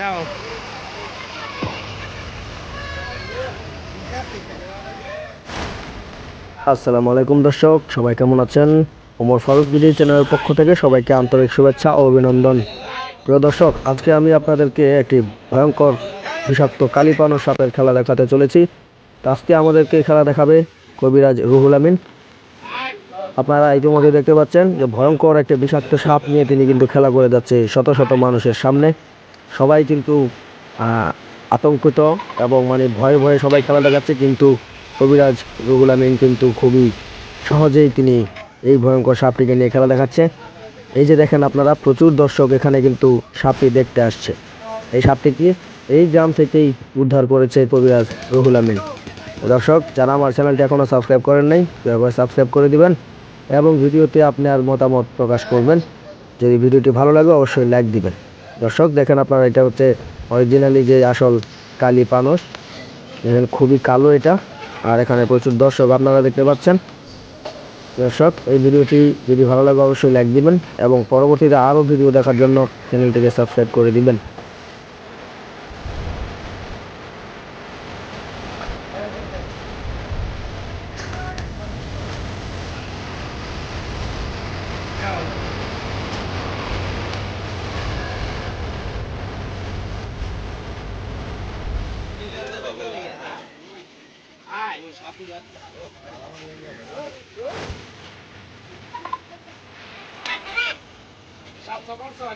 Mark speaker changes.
Speaker 1: দাও
Speaker 2: আসসালামু আলাইকুম দর্শক, সবাই কেমন আছেন? ওমর ফারুক বিডি চ্যানেলের পক্ষ থেকে সবাইকে আন্তরিক শুভেচ্ছা ও অভিনন্দন। প্রিয় দর্শক, আজকে আমি আপনাদেরকে একটি ভয়ঙ্কর বিষাক্ত কালীপানো সাপের খেলা দেখাতে চলেছি। আজকে আমাদেরকে খেলা দেখাবে কবিরাজ রুহুল আমিন। আপনারা ইতিমধ্যে দেখতে পাচ্ছেন যে ভয়ঙ্কর একটি বিষাক্ত সাপ নিয়ে তিনি কিন্তু খেলা করে যাচ্ছে শত শত মানুষের সামনে। সবাই কিন্তু আতঙ্কিত এবং মানে ভয়ে ভয়ে সবাই খেলা দেখাচ্ছে, কিন্তু কবিরাজ রুহুল আমিন কিন্তু খুবই সহজেই তিনি এই ভয়ঙ্কর সাপটিকে নিয়ে খেলা দেখাচ্ছে। এই যে দেখেন আপনারা, প্রচুর দর্শক এখানে কিন্তু সাপটি দেখতে আসছে। এই সাপটিকে এই গ্রাম থেকেই উদ্ধার করেছে কবিরাজ রুহুল আমিন। দর্শক, যারা আমার চ্যানেলটি এখনও সাবস্ক্রাইব করেন নাই, দয়া করে সাবস্ক্রাইব করে দিবেন এবং ভিডিওতে আপনার মতামত প্রকাশ করবেন। যদি ভিডিওটি ভালো লাগে, অবশ্যই লাইক দিবেন। দর্শক, দেখেন আপনারা, এটা হচ্ছে অরিজিনালি যে আসল কালি পানস, দেখেন খুবই কালো এটা, আর এখানে প্রচুর দর্শক আপনারা দেখতে পাচ্ছেন। দর্শক, এই ভিডিওটি যদি ভালো লাগে অবশ্যই লাইক দিবেন এবং পরবর্তীতে আরও ভিডিও দেখার জন্য চ্যানেলটিকে সাবস্ক্রাইব করে দিবেন। সব সকল সহ